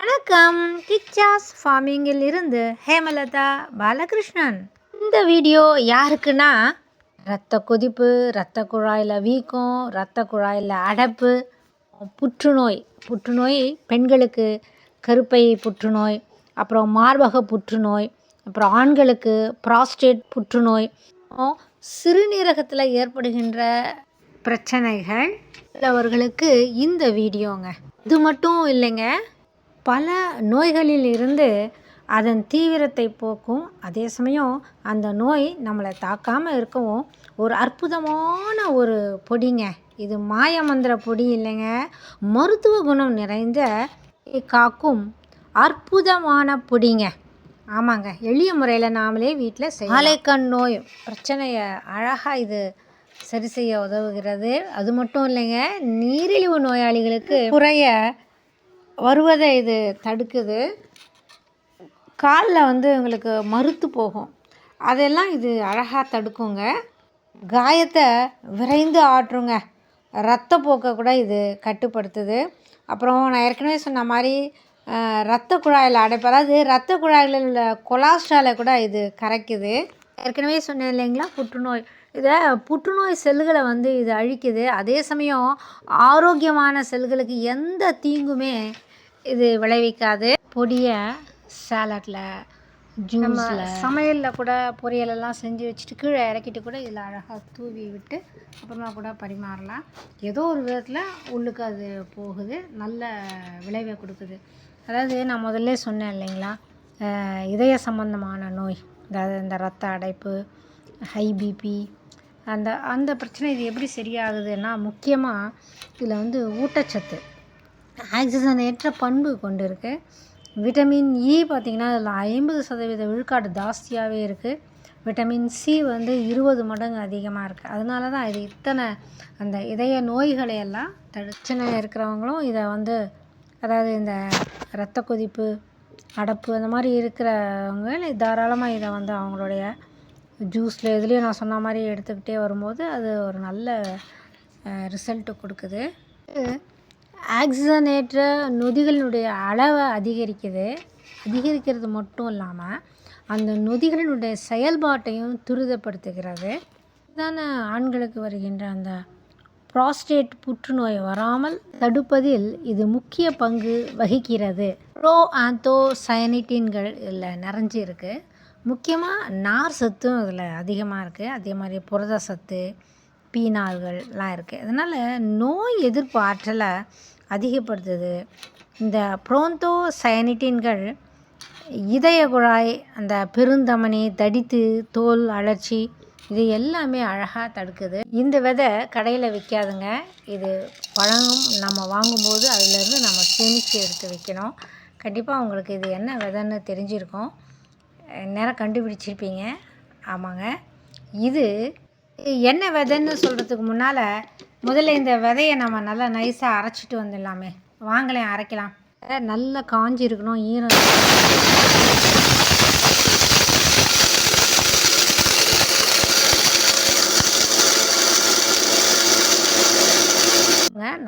வணக்கம். கிச்சாஸ் ஃபார்மிங்கில் இருந்து ஹேமலதா பாலகிருஷ்ணன். இந்த வீடியோ யாருக்குன்னா இரத்த கொதிப்பு இரத்த குழாயில் வீக்கம் இரத்த குழாயில் அடைப்பு புற்றுநோய். புற்றுநோய் பெண்களுக்கு கருப்பை புற்றுநோய் அப்புறம் மார்பக புற்றுநோய் அப்புறம் ஆண்களுக்கு ப்ராஸ்டேட் புற்றுநோய் சிறுநீரகத்தில் ஏற்படுகின்ற பிரச்சனைகள் உள்ளவர்களுக்கு இந்த வீடியோங்க. இது மட்டும் இல்லைங்க பல நோய்களில் இருந்து அதன் தீவிரத்தை போக்கும். அதே சமயம் அந்த நோய் நம்மளை தாக்காமல் இருக்கவும் ஒரு அற்புதமான ஒரு பொடிங்க. இது மாயமந்திர பொடி இல்லைங்க. மருத்துவ குணம் நிறைந்த காக்கும் அற்புதமான பொடிங்க. ஆமாங்க. எளிய முறையில் நாமளே வீட்டில் செய்யலாம். நோய் பிரச்சனையை அழகாக இது சரி செய்ய உதவுகிறது. அது மட்டும் இல்லைங்க நீரிழிவு நோயாளிகளுக்கு குறைய வருவதை இது தடுக்குது. காலில் வந்து உங்களுக்கு மறுத்து போகும். அதெல்லாம் இது அழகாக தடுக்குங்க. காயத்தை விரைந்து ஆற்றுங்க. ரத்தப்போக்கை கூட இது கட்டுப்படுத்துது. அப்புறம் நான் ஏற்கனவே சொன்ன மாதிரி ரத்த குழாயில் அடைப்பு அதாவது ரத்த குழாயில் உள்ள கொலாஸ்ட்ராலை கூட இது கரைக்குது. ஏற்கனவே சொன்னேன் இல்லைங்களா புற்றுநோய். இதை புற்றுநோய் செல்களை வந்து இது அழிக்குது. அதே சமயம் ஆரோக்கியமான செல்களுக்கு எந்த தீங்குமே இது விளைவிக்காது. பொடியை சாலட்டில் ஜூஸில். சமையலில் கூட பொரியலெல்லாம் செஞ்சு வச்சுட்டு கீழே இறக்கிட்டு கூட இதில் அழகாக தூவி விட்டு அப்புறமா கூட பரிமாறலாம். ஏதோ ஒரு விதத்தில் உள்ளுக்கு அது போகுது. நல்ல விளைவை கொடுக்குது. அதாவது நான் முதல்ல சொன்னேன் இல்லைங்களா? இதய சம்பந்தமான நோய் அதாவது இந்த ரத்த அடைப்பு ஹை பிபி அந்த அந்த பிரச்சனை இது எப்படி சரியாகுதுன்னா முக்கியமாக இதில் வந்து ஊட்டச்சத்து. ஆக்சிஜன் ஏற்ற பண்பு கொண்டு இருக்குது விட்டமின் e இ பார்த்திங்கன்னா அதில் ஐம்பது சதவீத விழுக்காடு ஜாஸ்தியாகவே இருக்குது விட்டமின் சி வந்து இருபது மடங்கு அதிகமாக இருக்குது அதனால தான் இது இத்தனை அந்த இதய நோய்களை எல்லாம் தடுச்சனை இருக்கிறவங்களும் இதை வந்து அதாவது இந்த இரத்த கொதிப்பு அடப்பு அந்த மாதிரி இருக்கிறவங்க தாராளமாக இதை வந்து அவங்களுடைய ஜூஸில் இதுலேயும் நான் சொன்ன மாதிரி எடுத்துக்கிட்டே வரும்போது அது ஒரு நல்ல ரிசல்ட்டு கொடுக்குது. ஆக்சிஜனேற்ற நொதிகளினுடைய அளவை அதிகரிக்குது. அதிகரிக்கிறது மட்டும் இல்லாமல் அந்த நொதிகளினுடைய செயல்பாட்டையும் துரிதப்படுத்துகிறது. இதான ஆண்களுக்கு வருகின்ற அந்த ப்ராஸ்டேட் புற்றுநோய் வராமல் தடுப்பதில் இது முக்கிய பங்கு வகிக்கிறது. ப்ரோ ஆந்தோ சயனிட்டின்கள் இதில் நிறைஞ்சு இருக்குது முக்கியமாக நார் சத்தும் இதில் அதிகமாக இருக்குது அதே மாதிரி புரத சத்து பீனால்கள்லாம் இருக்குது அதனால் நோய் எதிர்ப்பு ஆற்றலை அதிகப்படுத்துது. இந்த ப்ரோந்தோ சயனிட்டின்கள் இதய குழாய் அந்த பெருந்தமனி தடித்து தோல் அழற்சி இது எல்லாமே அழகாக தடுக்குது. இந்த விதை கடையில் விற்காதுங்க இது பழங்கும் நம்ம வாங்கும்போது அதிலேருந்து நம்ம சேமித்து எடுத்து வைக்கணும். கண்டிப்பாக உங்களுக்கு இது என்ன விதைன்னு தெரிஞ்சிருக்கும். நேரம் கண்டுபிடிச்சிருப்பீங்க. ஆமாங்க. இது என்ன விதைன்னு சொல்கிறதுக்கு முன்னால் முதல்ல இந்த விதையை நம்ம நல்லா நைஸாக அரைச்சிட்டு வந்துடலாமே. வாங்கலேன் அரைக்கலாம். நல்லா காஞ்சி இருக்கணும் ஈரம்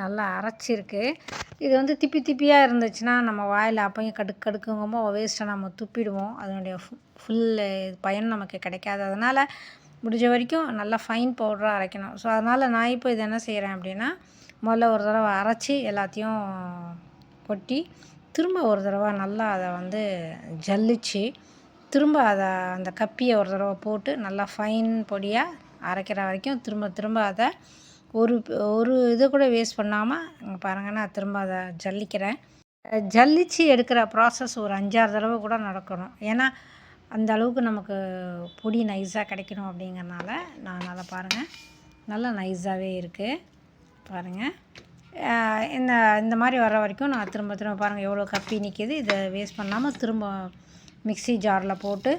நல்லா அரைச்சிருக்கு. இது வந்து திப்பி திப்பியாக இருந்துச்சுன்னா நம்ம வாயில் அப்பையும் கடுக்கு கடுக்குங்கமோ வேஸ்ட்டாக நம்ம துப்பிடுவோம். அதனுடைய ஃபுல் பயன் நமக்கு கிடைக்காது. அதனால் முடிஞ்ச வரைக்கும் நல்லா ஃபைன் பவுடராக அரைக்கணும். ஸோ அதனால் நான் இப்போ இது என்ன செய்கிறேன் அப்படின்னா முதல்ல ஒரு தடவை அரைச்சி எல்லாத்தையும் கொட்டி திரும்ப ஒரு தடவை நல்லா அதை வந்து ஜல்லிச்சு திரும்ப அதை அந்த கப்பியை ஒரு தடவை போட்டு நல்லா ஃபைன் பொடியாக அரைக்கிற வரைக்கும் திரும்ப திரும்ப அதை ஒரு ஒரு இதை கூட வேஸ்ட் பண்ணாமல் இங்கே பாருங்கள் நான் திரும்ப அதை ஜல்லிக்கிறேன். ஜல்லிச்சு எடுக்கிற ப்ராசஸ் ஒரு அஞ்சாறு தடவை கூட நடக்கணும். ஏன்னா அந்த அளவுக்கு நமக்கு பொடி நைஸாக கிடைக்கணும் அப்படிங்கிறனால நான் நல்லா பாருங்கள் நல்லா நைஸாகவே இருக்குது பாருங்கள் இந்த இந்த மாதிரி வர வரைக்கும் நான் திரும்ப திரும்ப பாருங்கள் எவ்வளோ கப்பி நிற்கிது இதை வேஸ்ட் பண்ணாமல் திரும்ப மிக்ஸி ஜாரில் போட்டு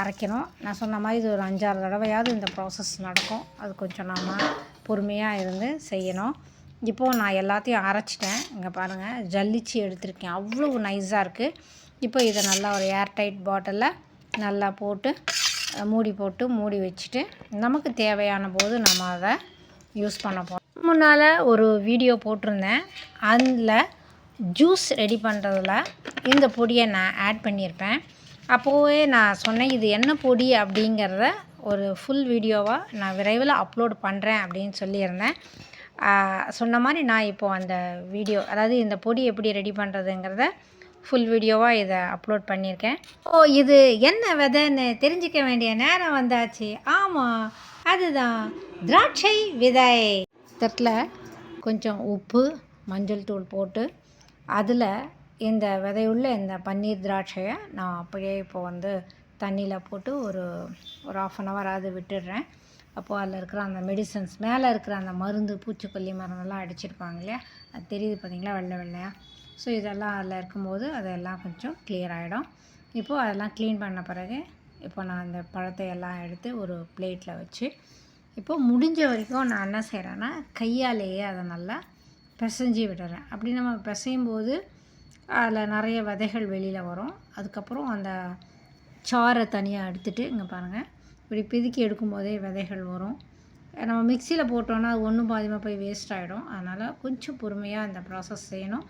அரைக்கணும். நான் சொன்ன மாதிரி இது ஒரு அஞ்சாறு தடவையாவது இந்த ப்ராசஸ் நடக்கும். அது கொஞ்சம் நாம் பொறுமையாக இருந்து செய்யணும். இப்போது நான் எல்லாத்தையும் அரைச்சிட்டேன். இங்கே பாருங்கள் ஜல்லிச்சு எடுத்திருக்கேன். அவ்வளோ நைஸாக இருக்குது இப்போ இதை நல்லா ஒரு ஏர்டைட் பாட்டிலில் நல்லா போட்டு மூடி போட்டு மூடி வச்சுட்டு நமக்கு தேவையான போது நம்ம அதை யூஸ் பண்ண போகிறோம் முன்னால் ஒரு வீடியோ போட்டிருந்தேன். அதில் ஜூஸ் ரெடி பண்ணுறதுல இந்த பொடியை நான் ஆட் பண்ணியிருப்பேன். அப்போவே நான் சொன்னேன் இது என்ன பொடி அப்படிங்கிறத ஒரு ஃபுல் வீடியோவாக நான் விரைவில் அப்லோட் பண்ணுறேன் அப்படின்னு சொல்லியிருந்தேன். சொன்ன மாதிரி நான் இப்போது அந்த வீடியோ அதாவது இந்த பொடி எப்படி ரெடி பண்ணுறதுங்கிறத ஃபுல் வீடியோவாக இதை அப்லோட் பண்ணியிருக்கேன் ஓ இது என்ன விதைன்னு தெரிஞ்சிக்க வேண்டிய நேரம் வந்தாச்சு. ஆமாம் அதுதான் திராட்சை விதை. தட்டில் கொஞ்சம் உப்பு மஞ்சள் தூள் போட்டு அதில் இந்த விதையுள்ள இந்த பன்னீர் திராட்சையை நான் அப்படியே இப்போ வந்து தண்ணியில் போட்டு ஒரு ஒரு ஆஃப் அன் ஹவராவது விட்டுடுறேன். அப்போது அதில் இருக்கிற அந்த மெடிசன்ஸ் மேலே இருக்கிற அந்த மருந்து பூச்சிக்கொல்லி மருந்தெல்லாம் அடிச்சிருப்பாங்க இல்லையா? அது தெரியுது பார்த்தீங்களா வெள்ளை வெள்ளையாக ஸோ இதெல்லாம் அதில் இருக்கும்போது அதெல்லாம் கொஞ்சம் கிளியர் ஆகிடும் இப்போது அதெல்லாம் க்ளீன் பண்ண பிறகு இப்போ நான் அந்த பழத்தை எல்லாம் எடுத்து ஒரு பிளேட்டில் வச்சு இப்போ முடிஞ்ச வரைக்கும் நான் என்ன செய்கிறேன்னா கையாலேயே அதை நல்லா பிசைஞ்சு விடுறேன். அப்படி நம்ம பிசையும் போது அதில் நிறைய விதைகள் வெளியில் வரும். அதுக்கப்புறம் அந்த சாறை தனியாக எடுத்துகிட்டு இங்கே பாருங்கள் இப்படி பிதுக்கி எடுக்கும்போதே விதைகள் வரும். நம்ம மிக்சியில் போட்டோன்னா அது ஒன்றும் பாதிமாக போய் வேஸ்ட் ஆகிடும் அதனால் கொஞ்சம் பொறுமையாக அந்த ப்ராசஸ் செய்யணும்.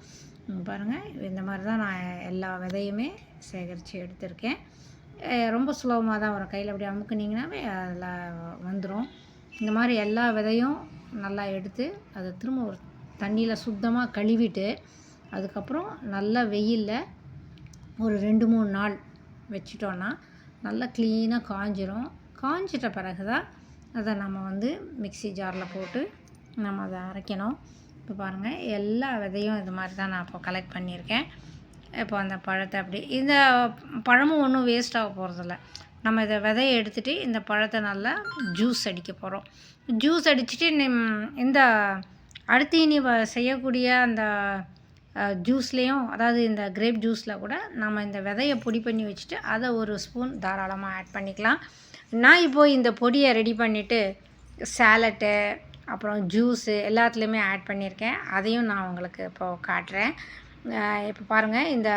பாருங்கள் இந்த மாதிரி தான் நான் எல்லா விதையுமே சேகரித்து எடுத்திருக்கேன். ரொம்ப சுலபமாக தான் வரும். கையில் அப்படி அமுக்குனீங்கன்னாவே அதில் வந்துடும் இந்த மாதிரி எல்லா விதையும் நல்லா எடுத்து அதை திரும்ப ஒரு தண்ணியில் சுத்தமாக கழுவிட்டு அதுக்கப்புறம் நல்லா வெயிலில் ஒரு ரெண்டு மூணு நாள் வச்சிட்டோன்னா நல்லா க்ளீனாக காஞ்சிரும். காஞ்சிட்ட பிறகு தான் அதை நம்ம வந்து மிக்ஸி ஜாரில் போட்டு நம்ம அதை அரைக்கணும். இப்போ பாருங்கள் எல்லா விதையும் இது மாதிரி தான் நான் இப்போ கலெக்ட் பண்ணியிருக்கேன். இப்போ அந்த பழத்தை அப்படி இந்த பழமும் ஒன்றும் வேஸ்ட் ஆக போகிறதில்ல நம்ம இதை விதையை எடுத்துகிட்டு இந்த பழத்தை நல்லா ஜூஸ் அடிக்க போகிறோம் ஜூஸ் அடிச்சுட்டு இந்த அடுத்து இனி வ- செய்யக்கூடிய அந்த ஜூஸ்லேயும் அதாவது இந்த கிரேப் ஜூஸில் கூட நம்ம இந்த விதையை பொடி பண்ணி வச்சுட்டு அதை ஒரு ஸ்பூன் தாராளமாக ஆட் பண்ணிக்கலாம். நான் இப்போது இந்த பொடியை ரெடி பண்ணிவிட்டு சேலட்டு அப்புறம் ஜூஸு எல்லாத்துலேயுமே ஆட் பண்ணியிருக்கேன். அதையும் நான் உங்களுக்கு இப்போது காட்டுறேன். இப்போ பாருங்கள் இந்த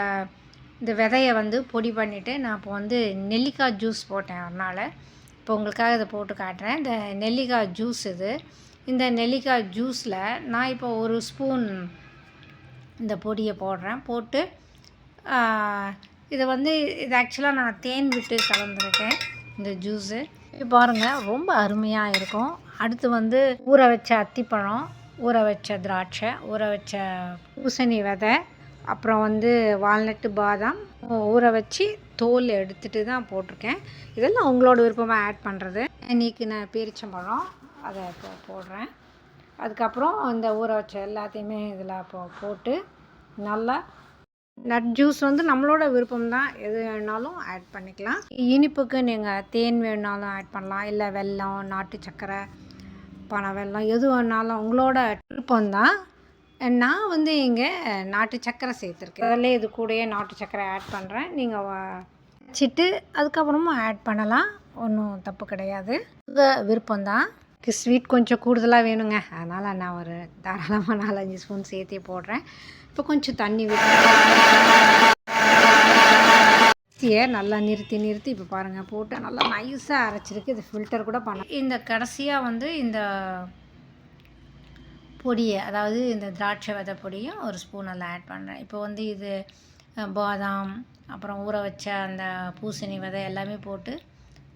இந்த விதையை வந்து பொடி பண்ணிவிட்டு நான் இப்போ வந்து நெல்லிக்காய் ஜூஸ் போட்டேன் ஒரு நாள். இப்போ உங்களுக்காக இதை போட்டு காட்டுறேன். இந்த நெல்லிக்காய் ஜூஸ் இது. இந்த நெல்லிக்காய் ஜூஸில் நான் இப்போ ஒரு ஸ்பூன் இந்த பொடியை போடுறேன். போட்டு இதை வந்து இது ஆக்சுவலாக நான் தேன் விட்டு கலந்துருக்கேன் இந்த ஜூஸு. பாருங்கள் ரொம்ப அருமையாக இருக்கும். அடுத்து வந்து ஊற வச்ச அத்திப்பழம் ஊற வச்ச திராட்சை ஊற வச்ச பூசணி விதை அப்புறம் வந்து வால்நட்டு பாதாம் ஊற வச்சு தோல் எடுத்துட்டு தான் போட்டிருக்கேன். இதெல்லாம் உங்களோட விருப்பமாக ஆட் பண்ணுறது இன்றைக்கி நான் பீரிச்சம்பழம் அதை இப்போ போடுறேன். அதுக்கப்புறம் இந்த ஊற வச்ச எல்லாத்தையுமே இதில் இப்போ போட்டு நல்லா நட் ஜூஸ் வந்து நம்மளோட விருப்பம் தான். எது வேணாலும் ஆட் பண்ணிக்கலாம். இனிப்புக்கு நீங்கள் தேன் வேணாலும் ஆட் பண்ணலாம். இல்லை வெல்லம் நாட்டு சர்க்கரை பணம் வெள்ளம் எது வேணாலும் உங்களோட விருப்பம் தான் நான் வந்து இங்கே நாட்டு சக்கரை சேர்த்துருக்கேன். அதில் இது கூடயே நாட்டு சக்கரை ஆட் பண்ணுறேன் நீங்கள் வச்சுட்டு அதுக்கப்புறமா ஆட் பண்ணலாம். ஒன்றும் தப்பு கிடையாது. உங்கள் விருப்பம்தான். ஸ்வீட் கொஞ்சம் கூடுதலாக வேணுங்க. அதனால் நான் ஒரு தாராளமாக நாலஞ்சு ஸ்பூன் சேர்த்தே போடுறேன். இப்போ கொஞ்சம் தண்ணி விட்டு மிக்சியை நல்லா நிறுத்தி நிறுத்தி இப்போ பாருங்கள் போட்டு நல்லா நைஸாக அரைச்சிருக்கு. இது ஃபில்டர் கூட பண்ண இந்த கடைசியாக வந்து இந்த பொடியை அதாவது இந்த திராட்சை விதை பொடியும் ஒரு ஸ்பூன் நல்லா ஆட் பண்ணுறேன் இப்போ வந்து இது பாதாம் அப்புறம் ஊற வச்ச அந்த பூசணி விதை எல்லாமே போட்டு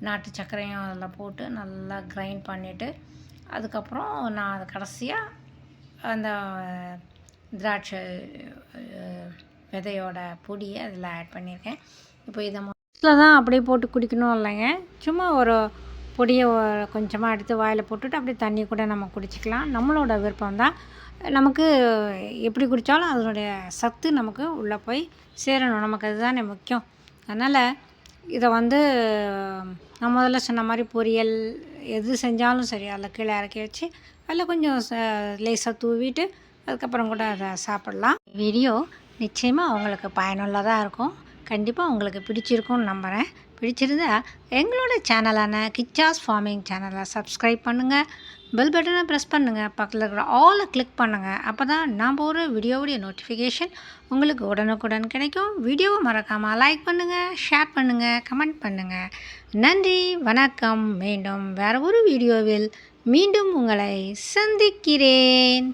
நாட்டு சர்க்கரையும் அதில் போட்டு நல்லா கிரைண்ட் பண்ணிவிட்டு அதுக்கப்புறம் நான் அதை கடைசியாக அந்த திராட்சை விதையோட பொடியை அதில் ஆட் பண்ணியிருக்கேன். இப்போ இதை மொத்தத்தில் தான் அப்படியே போட்டு குடிக்கணும் இல்லைங்க. சும்மா ஒரு பொடியை கொஞ்சமாக எடுத்து வாயில் போட்டுட்டு அப்படியே தண்ணி கூட நம்ம குடிச்சிக்கலாம். நம்மளோட விருப்பம் தான். நமக்கு எப்படி குடித்தாலும் அதனுடைய சத்து நமக்கு உள்ளே போய் சேரணும். நமக்கு அதுதானே முக்கியம். அதனால் இதை வந்து நான் முதல்ல சொன்ன மாதிரி பொரியல் எது செஞ்சாலும் சரி அதில் கீழே இறக்கி வச்சு அதில் கொஞ்சம் லேசாக தூவிட்டு அதுக்கப்புறம் கூட அதை சாப்பிட்லாம். வீடியோ நிச்சயமாக அவங்களுக்கு பயனுள்ளதாக இருக்கும். கண்டிப்பாக உங்களுக்கு பிடிச்சிருக்கும்னு நம்புகிறேன் பிடிச்சிருந்தா எங்களோட சேனலான கிச்சாஸ் ஃபார்மிங் சேனலை சப்ஸ்கிரைப் பண்ணுங்கள் பெல் பட்டனை ப்ரெஸ் பண்ணுங்கள் பக்கத்தில் இருக்கிற ஆலை கிளிக் பண்ணுங்கள் அப்போ தான் நான் போகிற வீடியோவுடைய நோட்டிஃபிகேஷன் உங்களுக்கு உடனுக்குடன் கிடைக்கும். வீடியோவை மறக்காமல் லைக் பண்ணுங்கள் ஷேர் பண்ணுங்கள் கமெண்ட் பண்ணுங்கள் நன்றி வணக்கம். மீண்டும் வேறு ஒரு வீடியோவில் மீண்டும் உங்களை சந்திக்கிறேன்.